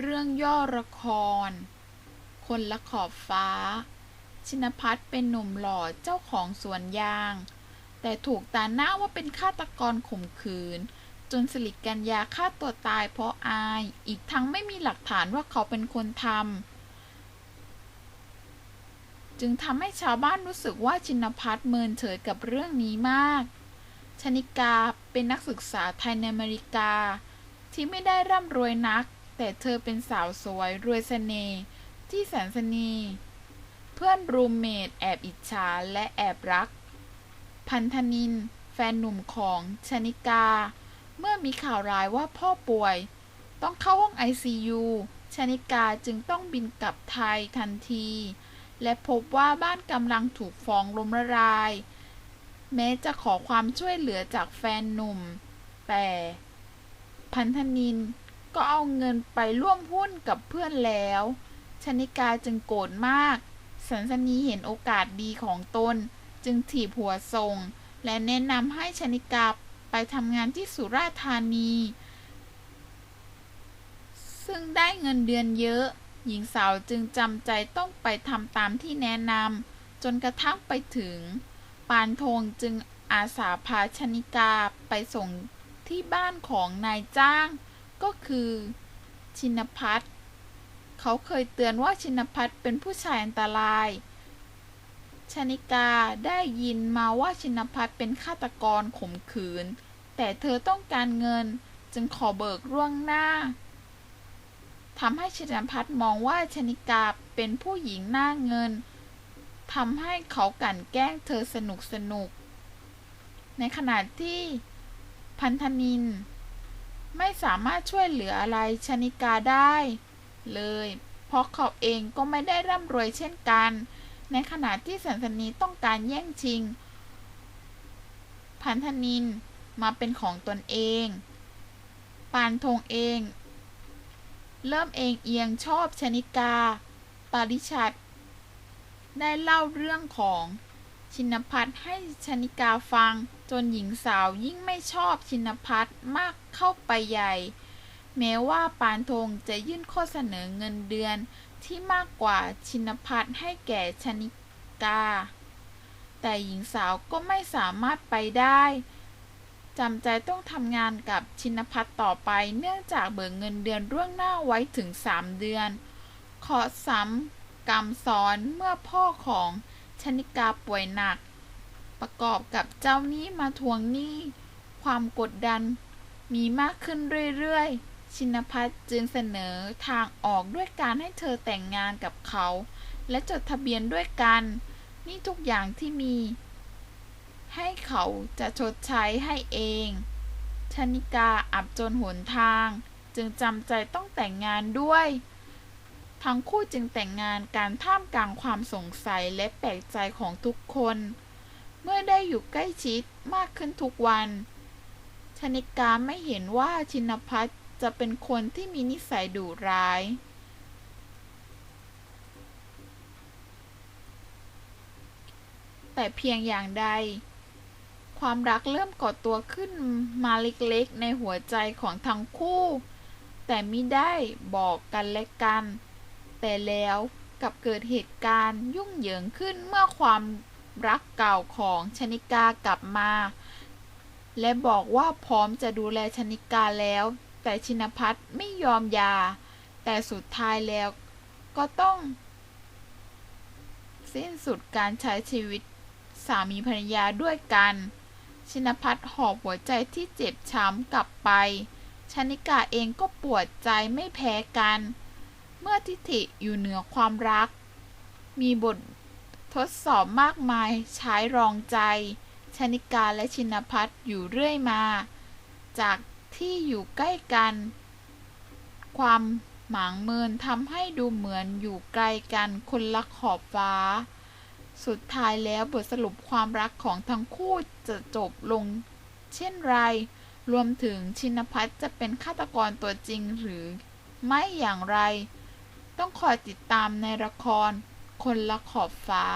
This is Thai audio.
เรื่องย่อละคร คนละขอบฟ้า ชินพัฒน์เป็นหนุ่มหล่อเจ้าของสวนยาง แต่ถูกตาหน้าว่าเป็นฆาตกรข่มขืน จนสลิดกัญญาฆ่าตัวตายเพราะอาย อีกทั้งไม่มีหลักฐานว่าเขาเป็นคนทำจึงทำให้ชาวบ้านรู้สึกว่าชินพัฒน์เมินเฉยกับเรื่องนี้มาก ชนิกาเป็นนักศึกษาไทยในอเมริกาที่ไม่ได้ร่ำรวยนัก แต่เธอเป็นสาวสวยรวยเสน่ห์ที่แสนสนี เพื่อนรูมเมทแอบอิจฉาและแอบรัก พันธนิน แฟนหนุ่มของชนิกา เมื่อมีข่าวร้ายว่าพ่อป่วย ต้องเข้าห้อง ICU ชนิกาจึงต้องบินกลับไทยทันที และพบว่าบ้านกำลังถูกฟ้องล้มละลาย แม้จะขอความช่วยเหลือจากแฟนหนุ่ม แต่ พันธนิน ก็เอาเงินไปร่วมหุ้นกับเพื่อนแล้ว ชนิกาจึงโกรธมาก สันสนีเห็นโอกาสดีของตน จึงถีบหัวส่ง และแนะนำให้ชนิกาไปทำงานที่สุราษฎร์ธานี ซึ่งได้เงินเดือนเยอะ หญิงสาวจึงจำใจต้องไปทำตามที่แนะนำจนกระทั่งไปถึง ปานธงจึงอาสาพาชนิกาไปส่งที่บ้านของนายจ้าง ก็คือชินพัฒน์เขาเคยเตือนว่าชินพัฒน์เป็นผู้ชายอันตราย ชนิกาได้ยินมาว่าชินพัฒน์เป็นฆาตกรข่มขืน แต่เธอต้องการเงินจึงขอเบิกล่วงหน้าทำให้ชินพัฒน์มองว่าชนิกาเป็นผู้หญิงหน้าเงินทำให้เขากลั่นแกล้งเธอสนุกสนุก ในขณะที่พันธนิน ไม่สามารถช่วยเหลืออะไรชนิกาได้ เลย เพราะเขาเองก็ไม่ได้ร่ำรวยเช่นกัน ในขณะที่สันสนีต้องการแย่งชิง พันธนินมาเป็นของตนเอง ปานธงเอง เริ่มเองเอียงชอบชนิกา ปาริชัดได้เล่าเรื่องของ ชินพัฒน์ให้ชนิกาฟัง จนหญิงสาวยิ่งไม่ชอบชินพัฒน์มากเข้าไปใหญ่ แม้ว่าปานธงจะยื่นข้อเสนอเงินเดือนที่มากกว่าชินพัฒน์ให้แก่ชนิกา แต่หญิงสาวก็ไม่สามารถไปได้จำใจต้องทำงานกับชินพัฒน์ต่อไปเนื่องจากเบิกเงินเดือนร่วงหน้าไว้ถึง 3 เดือนขอซ้ำกรรมซ้อนเมื่อพ่อของ ชนิกาป่วยหนัก ประกอบกับเจ้าหนี้มาทวงหนี้ ความกดดันมีมากขึ้นเรื่อยๆ ชินพัฒน์จึงเสนอทางออกด้วยการให้เธอแต่งงานกับเขา และจดทะเบียนด้วยกัน นี่ทุกอย่างที่มี ให้เขาจะชดใช้ให้เอง ชนิกาอับจนหนทาง จึงจำใจต้องแต่งงานด้วย ทั้งคู่จึงแต่งงานการท่ามกลางความสงสัยและแปลกใจของทุกคน เมื่อได้อยู่ใกล้ชิดมากขึ้นทุกวัน ชนิกาไม่เห็นว่าชินพัฒจะเป็นคนที่มีนิสัยดุร้าย แต่เพียงอย่างใด ความรักเริ่มก่อตัวขึ้นมาเล็กๆ ในหัวใจของทั้งคู่ แต่มิได้บอกกันและกัน แต่แล้วกับเกิดเหตุการณ์ยุ่งเหยิงขึ้นเมื่อความรักเก่าของชนิกากลับมา และบอกว่าพร้อมจะดูแลชนิกาแล้ว แต่ชินพัฒน์ไม่ยอมยา แต่สุดท้ายแล้วก็ต้อง สิ้นสุดการใช้ชีวิตสามีภรรยาด้วยกัน ชินพัฒน์หอบหัวใจที่เจ็บช้ำกลับไปชนิกาเองก็ปวดใจไม่แพ้กัน เมื่อทิฏฐิอยู่เหนือความรัก มีบททดสอบมากมายใช้รองใจ ชนิกาและชินพัฒน์อยู่เรื่อยมา จากที่อยู่ใกล้กัน ความหมางเมินทำให้ดูเหมือนอยู่ไกลกันคนละขอบฟ้า สุดท้ายแล้วบทสรุปความรักของทั้งคู่จะจบลง เช่นไร รวมถึงชินพัฒน์จะเป็นฆาตกรตัวจริงหรือไม่อย่างไร ต้องคอยติดตามในละครคนละขอบฟ้า